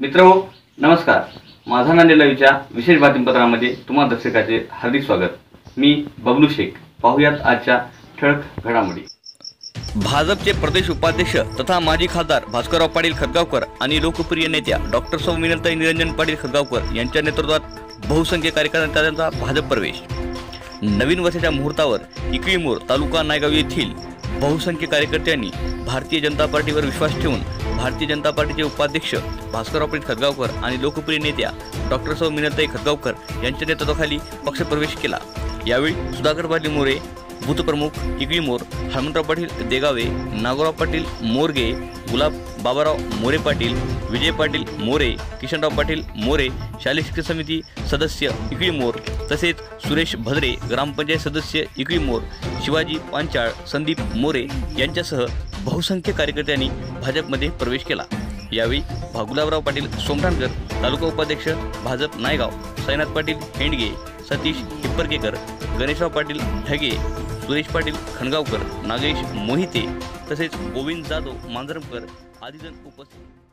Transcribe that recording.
मित्र नमस्कार. माझा नांदेड विशेष बातमीपत्रामध्ये तुम्हा दर्शकाचे हार्दिक स्वागत. मी बबलू शेख. पाहुयात आजच्या ठळक घडामोडी. भाजपचे प्रदेश उपाध्यक्ष तथा माजी खासदार भास्करराव पाटील खतगावकर आणि लोकप्रिय नेत्या डॉक्टर सौ मिनलताई निरंजन पाटील खतगावकर यांच्या नेतृत्वात बहुसंख्य कार्यकर्त्यांचा भाजप प्रवेश. नवीन वर्षाच्या मुहूर्तावर इकळीमोर तालुका नायगाव येथील बहुसंख्य कार्यकर्त्यांनी भारतीय जनता पार्टीवर विश्वास ठेवून भारतीय जनता पार्टीचे उपाध्यक्ष भास्करराव पाटील खतगावकर आणि लोकप्रिय नेत्या डॉक्टर सौ मिनलताई खतगावकर यांच्या नेतृत्वाखाली पक्षप्रवेश केला. यावेळी सुधाकर पाटील मोरे बूथप्रमुख इकळीमोर हनुमंतराव पाटील देगावे नागोराव पाटील मोरगे गुलाब बाबाराव मोरे पाटील विजय पाटील मोरे किशनराव पाटील मोरे शालेय शिक्षण समिती सदस्य इकळीमोर तसेच सुरेश भद्रे ग्रामपंचायत सदस्य इकळीमोर शिवाजी पांचाळ संदीप मोरे यांच्यासह बहुसंख्य कार्यकर्त्यांनी भाजपमध्ये प्रवेश केला. यावेळी भागुलाबराव पाटील सोमठाणकर तालुका उपाध्यक्ष भाजप नायगाव सैनाथ पाटील हेंडगे सतीश हिप्परकेकर गणेशराव पाटील ढगे सुरेश पाटील खणगावकर नागेश मोहिते तसेच गोविंद जाधव मांजरमकर आदीजण उपस्थित